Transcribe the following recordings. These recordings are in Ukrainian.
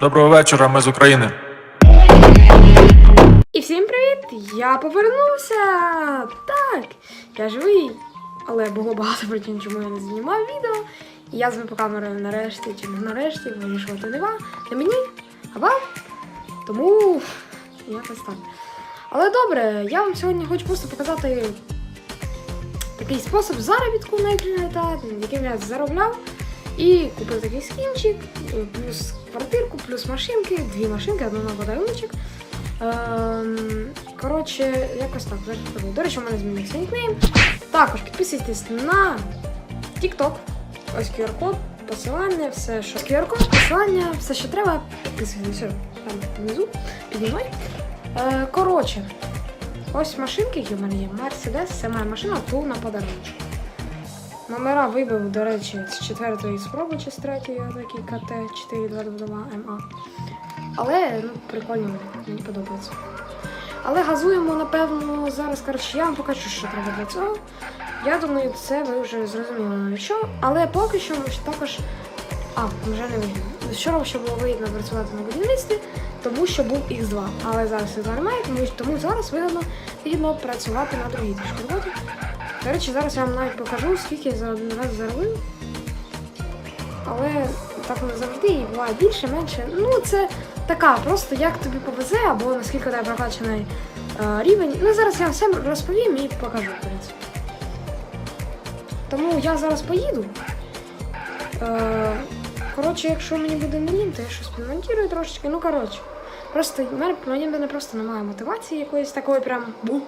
Доброго вечора, ми з України. І всім привіт! Я повернувся! Так, я живий, але було багато причин, чому я не знімав відео. І я з камерою нарешті, чи не нарешті, вирішувати не вам, не мені, а вам. Тому якось так. Але добре, я вам сьогодні хочу просто показати такий спосіб заробітку на інтернета, яким я заробляв. І купив такий скінчик, плюс квартирку, плюс машинки, дві машинки, одну на подаруночок. Ем, коротше, якось так. До речі, у мене змінився нікнейм. Також підписуйтесь на TikTok. Ось QR-код, посилання, все, що. QR-код, посилання, все, що треба, підписуйтесь. Там внизу, піді мною. Е, коротше, ось машинки, які в мене є. Mercedes, це моя машина, ту на подарунок. Номера вибив, до речі, з четвертої спроби чи з третьої, такий КТ 4222 МА. Але ну, прикольно, мені подобається. Але газуємо, напевно, зараз, коротше, я вам покажу, що треба для цього. Я думаю, це ви вже зрозуміли навіть що. Але поки що ми також. А, вже не вигідно. Вчора ще було вигідно працювати на будівництві, тому що був X2. Але зараз світла немає, тому, зараз вигідно, працювати на другій роботі. Речі, зараз я вам навіть покажу, скільки я за один раз заробив. Але так не завжди і буває більше, менше. Ну, це така, просто як тобі повезе, або наскільки тебе прокачаний е, рівень. Ну, зараз я вам все розповім і покажу, в принципі. Тому я зараз поїду. Е, коротше, якщо мені буде не лінь, то я щось підмонтую трошечки. Ну, коротше. Просто в мене, мені мене просто немає мотивації якоїсь такої прям. Бу.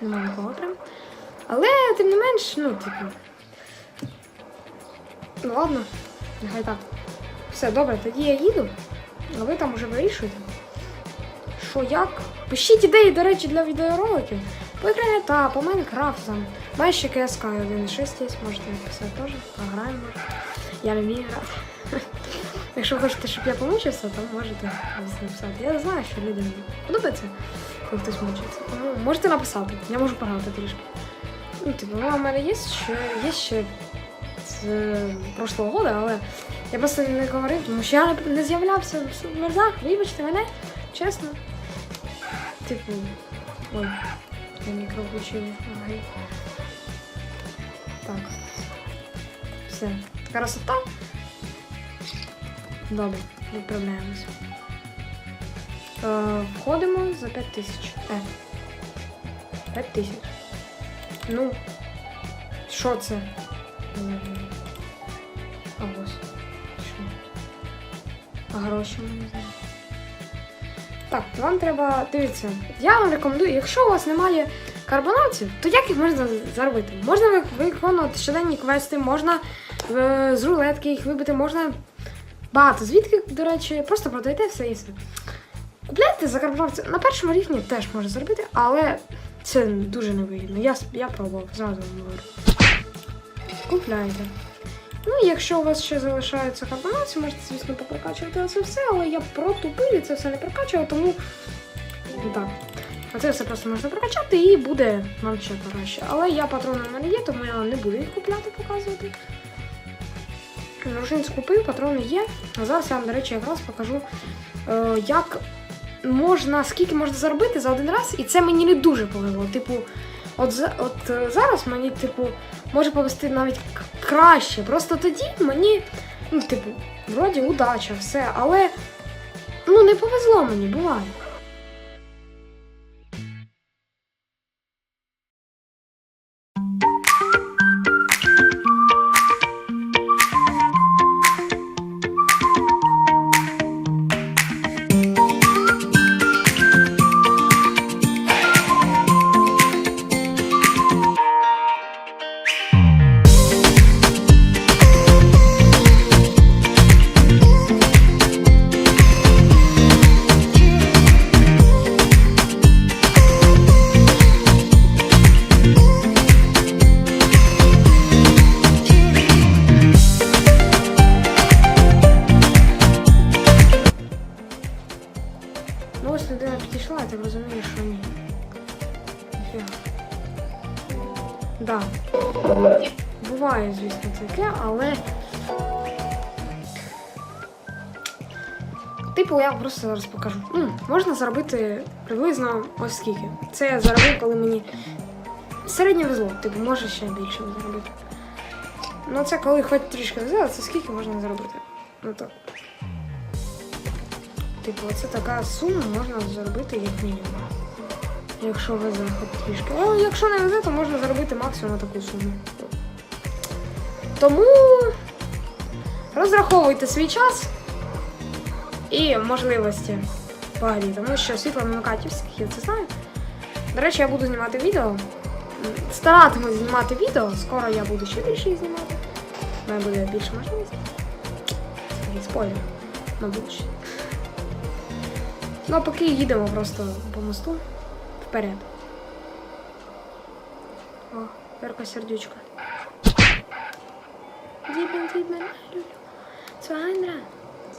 Немає нікого прям. Але тим не менш, ну, типу. Ну ладно, нехай так. Все, добре, тоді я їду, а ви там уже вирішуєте. Що як? Пишіть ідеї, до речі, для відеороликів. По та по Майнкрафтам. Має ще CSK 1.6 є, можете написати теж. Пограємо. Я не вмію грати. Якщо хочете, щоб я помучився, то можете написати. Я знаю, що людям подобається, коли хтось мучиться. Тому можете написати. Я можу пограти трішки. Ну, типу, ну, у мене є ще, є ще з е, прошлого года, але я просто не говорив, тому що я не, з'являвся в мерзах. Вибачте мене, чесно. Типу, ой, я мікро включив. Ага. Так. Все. Красота. Добре, відправляємось. Е, входимо за 5 тисяч. Е. 5 тисяч. Ну, що це? А. Що? А гроші не знаю. Так, вам треба. Дивіться, я вам рекомендую, якщо у вас немає карбонавців, то як їх можна заробити? Можна ви- виконувати щоденні квести, можна е, з рулетки їх вибити, можна багато. Звідки, до речі, просто продаєте все і все. Купляйте за карбонавці. На першому рівні теж можна заробити, але це дуже невигідно. Я, я пробував, зразу вам говорю. Купляйте. Ну, якщо у вас ще залишаються карбонавці, можете, звісно, попрокачувати це все, але я протупив і це все не прокачував, тому так. А це все просто можна прокачати і буде вам ще краще. Але я патрони в мене є, тому я не буду їх купляти, показувати. Рушинець купив, патрони є. А зараз я вам, до речі, якраз покажу, е, як можна, скільки можна заробити за один раз, і це мені не дуже повезло. Типу, от, от е, зараз мені, типу, може повести навіть краще. Просто тоді мені, ну, типу, вроді удача, все, але ну не повезло мені, буває. Ну підійшла, я так розумію, що ні. Ніфіга. Да. Буває, звісно, таке, але. типу, я просто зараз покажу. М, можна заробити приблизно ось скільки. Це я заробив, коли мені середньо везло. Типу, може ще більше заробити. Ну, це коли хоч трішки везе, це скільки можна заробити. Ну так. Типу, це така сума можна заробити як мінімум. Якщо везе хоч трішки. А якщо не везе, то можна заробити максимум таку суму. Тому розраховуйте свій час і можливості в грі, тому що світло вимикають у всіх, я це знаю. До речі, я буду знімати відео. Старатимусь знімати відео, скоро я буду ще більше знімати. У мене буде більше можливостей. Спойлер на будущее. Ну а поки їдемо просто по мосту вперед. О, Верка сердючка. Зібен, люблю. Цвайнра.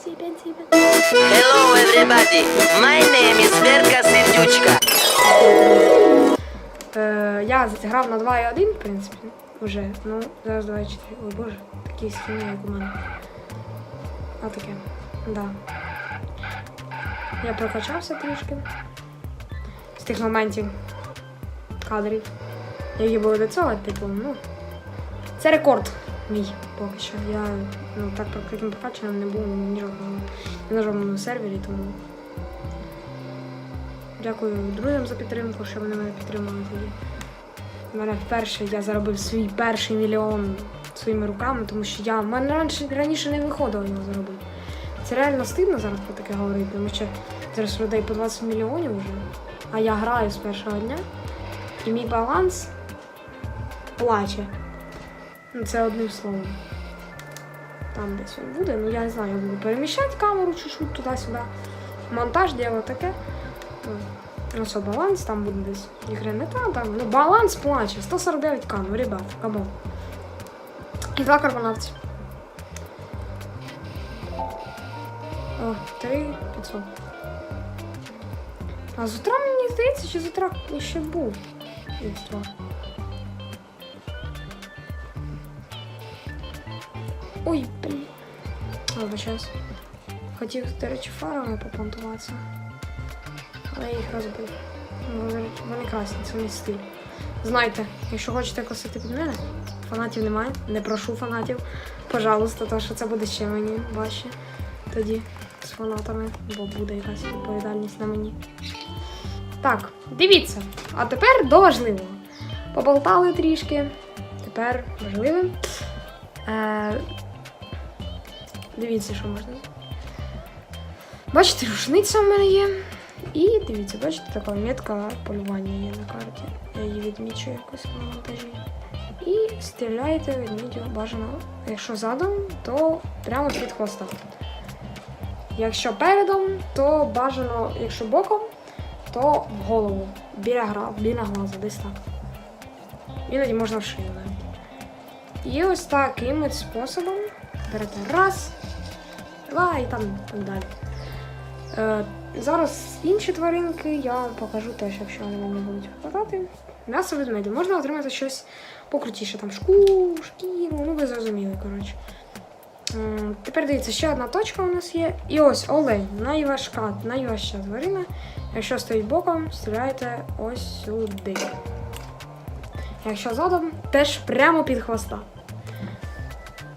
Зібен, зібен. Hello everybody, my name is Верка Сердючка. Е, я грав на 2.1, в принципі, вже. Ну, зараз 2.4. Ой боже, такі стіни, як у мене. А таке. Да. Я прокачався трішки. З тих моментів кадрів. Які були до цього, типу, ну. Це рекорд мій поки що. Я ну, так таким прокачаним не був ні жодному, на жодному сервері, тому. Дякую друзям за підтримку, що вони мене підтримали тоді. У мене вперше я заробив свій перший мільйон своїми руками, тому що я в мене раніше, раніше не виходило його заробити. Це реально стидно зараз про таке говорити, тому що зараз людей по 20 мільйонів вже, а я граю з першого дня, і мій баланс плаче. Ну, це одним словом. Там десь він буде, ну я не знаю, я буду переміщати камеру чуть-чуть туди-сюди. Монтаж діло таке. Ну що, баланс там буде десь. Ігри не та, там. Ну, баланс плаче. 149 к ну, ребят, камон. І два карбонавці. 3 500. А з мені здається, що з утра ще був. X2. Ой, блін. Вибачаюсь. Хотів, до речі, фарами попонтуватися. Але я їх розбив. Вони красні, це мій стиль. Знайте, якщо хочете косити під мене, фанатів немає, не прошу фанатів. Пожалуйста, то що це буде ще мені важче тоді з фанатами, бо буде якась відповідальність на мені. Так, дивіться. А тепер до важливого. Поболтали трішки. Тепер важливе. Е, дивіться, що можна. Бачите, рушниця в мене є. І дивіться, бачите, така метка полювання є на карті. Я її відмічу якось на монтажі. І стріляєте ведмідю бажано. Якщо задом, то прямо під хвоста. Якщо передом, то бажано, якщо боком, то в голову. Біля гра, біля глаза, десь так. Іноді можна в шию навіть. І ось таким способом берете раз, два і там так далі. Е, зараз інші тваринки я вам покажу теж, якщо вони вам не будуть випадати. М'ясо ведмедя. Можна отримати щось покрутіше, там шкуру, шкіру, ну ви зрозуміли, коротше. Тепер дивіться, ще одна точка у нас є. І ось олень, найважка, найважча тварина. Якщо стоїть боком, стріляєте ось сюди. Якщо задом, теж прямо під хвоста.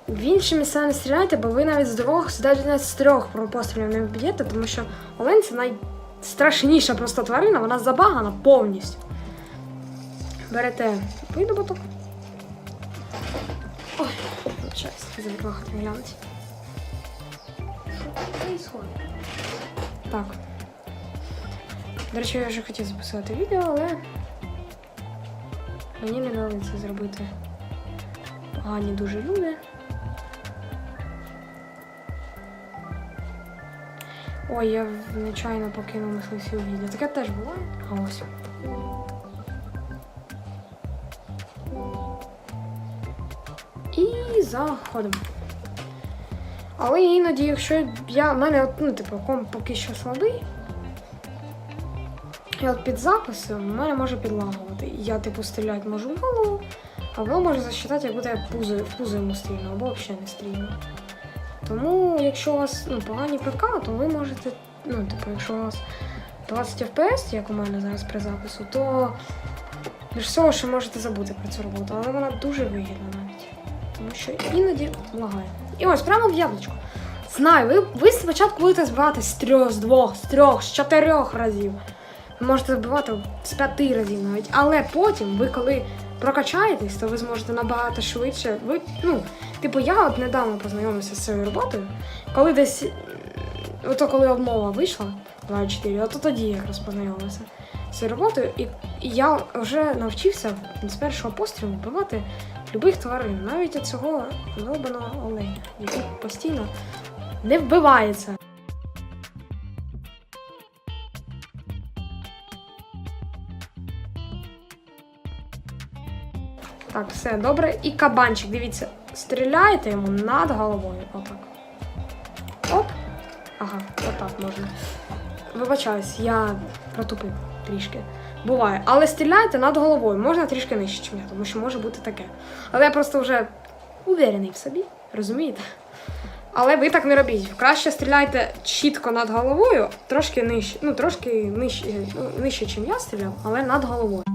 В інші місця не стріляйте, бо ви навіть з двох, з трьох пострілів не вб'єте, тому що олень це найстрашніша просто тварина, вона забагана повністю. Берете видобуток. Час, за глянути. Що происходит? Так. До речі, я вже хотів записати відео, але мені не дали це зробити погані дуже люди. Ой, я нечайно покинув мисливські угіддя. Таке теж буває. А ось. Заходимо. Але іноді, якщо я в мене, ну, типу, комп поки що слабий, і от під записи в мене може підлагувати. Я, типу, стріляти можу в голову, а воно може засчитати, як будто я пузо, в пузо йому стрільну, або взагалі не стрільну. Тому якщо у вас ну, погані ПК, то ви можете, ну, типу, якщо у вас 20 FPS, як у мене зараз при запису, то більш всього, що можете забути про цю роботу, але вона дуже вигідна. Тому що іноді лагає. І ось прямо в яблучко. Знаю, ви, ви спочатку будете збивати з трьох, з двох, з трьох, з чотирьох разів. Ви можете збивати з п'яти разів навіть. Але потім, ви коли прокачаєтесь, то ви зможете набагато швидше. Ви, ну, типу, я от недавно познайомився з цією роботою, коли десь. Ото коли обмова вийшла 2.4, ото тоді якраз познайомився з роботою, і, я вже навчився з першого пострілу вбивати любих тварин, навіть цього долбаного оленя, який постійно не вбивається. Так, все добре. І кабанчик, дивіться, стріляєте йому над головою. Отак. Оп. Ага, отак можна. Вибачаюсь, я протупив трішки. Буває. Але стріляйте над головою. Можна трішки нижче, ніж я, тому що може бути таке. Але я просто вже уверений в собі, розумієте? Але ви так не робіть. Краще стріляйте чітко над головою, трошки нижче, ну трошки нижче, ну, нижче, ніж я стріляв, але над головою.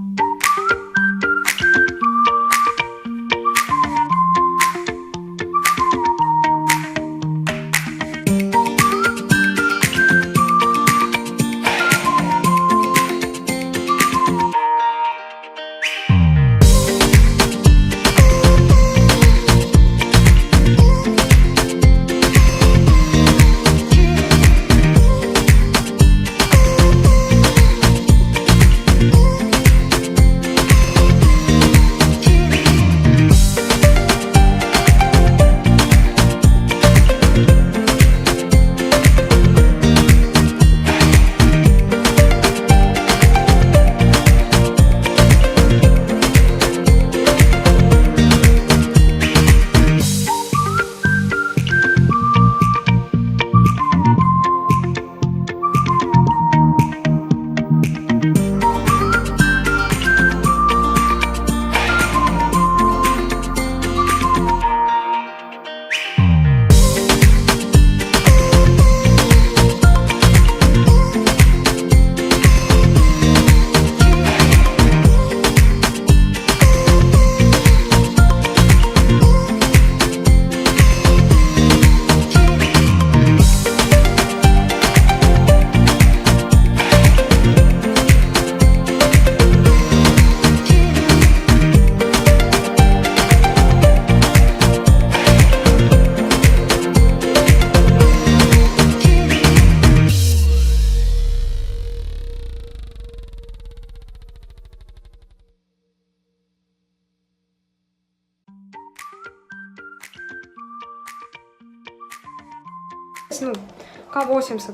К-80.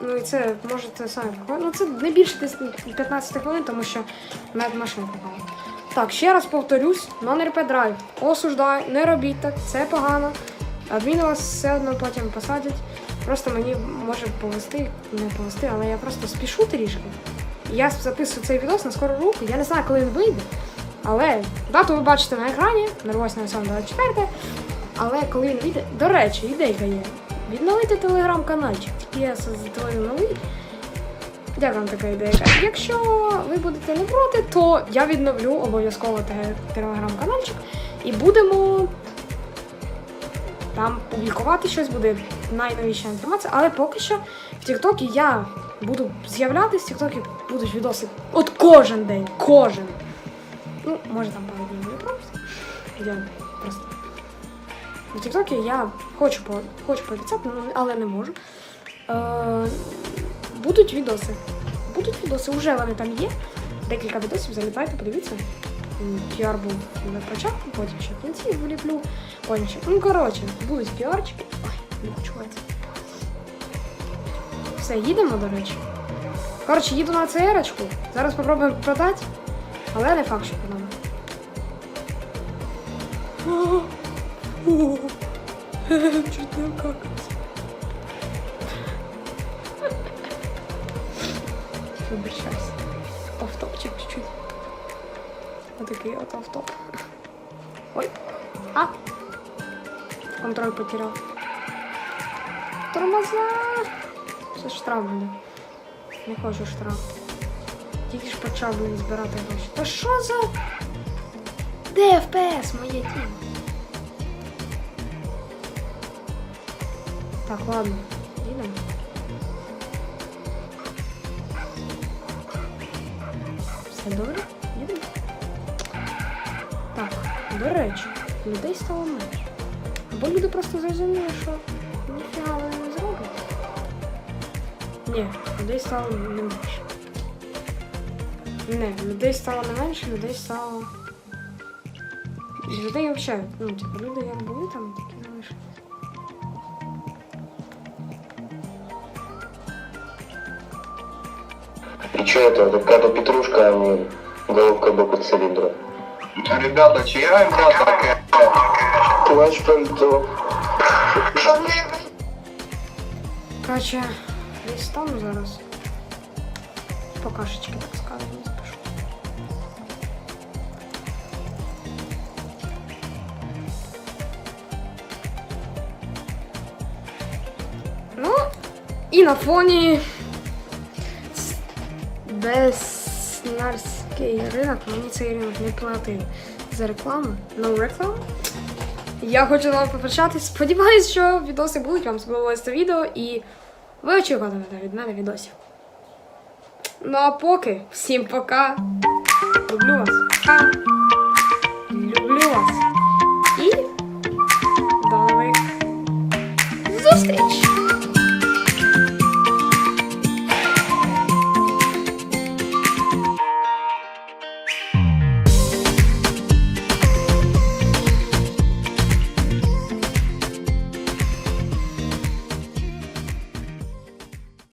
Ну і це можете самі походити. Ну це не більше десь 15 хвилин, тому що машина попала. Так, ще раз повторюсь, non-RP драйв. Осуждаю, не робіть так, це погано. Адміни вас все одно потім посадять. Просто мені може повести, не повести, але я просто спішу трішки. Я записую цей відос на скору руку. Я не знаю, коли він вийде. Але дату ви бачите на екрані 08.07.24. Але коли він вийде. До речі, ідейка є. Відновити телеграм-канальчик. Тільки я створив новий. Як вам така ідейка? Якщо ви будете не проти, то я відновлю обов'язково телеграм-канальчик і будемо там публікувати щось, буде найновіша інформація. Але поки що в Тіктокі я буду з'являтися, в Тіктокі будуть відоси. От кожен день, кожен. Ну, може там пару днів буде просто. Я просто. В Тіктокі я хочу, хочу пообіцяти, ну, але не можу. Е, будуть відоси. Будуть відоси, вже вони там є. Декілька відосів, залітайте, подивіться. Піар був на початку, потім ще в кінці виліплю. Потім ще. Ну, коротше, будуть піарчики. Ой, не почувається. Все, їдемо, до речі. Коротше, їду на ЦРочку. Зараз спробуємо продати, але не факт, що продам. О, не вкакався. Вибачайся. Офтопчик чуть-чуть. Отакий от офтоп. Ой. А! Контроль потеряв. тормоза. Це штраф буде. Не хочу штраф. Тільки ж почав блін, збирати гроші. Та що за. Де FPS моє тіло? Так, ладно, їдемо. Все добре? Їдемо. Так, до речі, людей стало менше. Або люди просто зрозуміли, що ніфіга вони не зроблять. Ні, людей стало не менше. Не, людей стало не менше, людей стало. Людей взагалі, ну, типу, люди як були там, что это, так это петрушка, а не головка боку цилиндра. Ребята, чья игра такая? Плач по льду. Короче, листом зараз. По кашечке, так скажем. Ну, и на фоне Деснярський ринок мені цей ринок не платив за рекламу. No реклама. Я хочу з вами попрощатись. Сподіваюсь, що відоси будуть, вам сподобалось це відео і ви очікуватимете від мене відосів. Ну а поки всім пока. Люблю вас. Пока. Люблю вас. І до нових зустріч!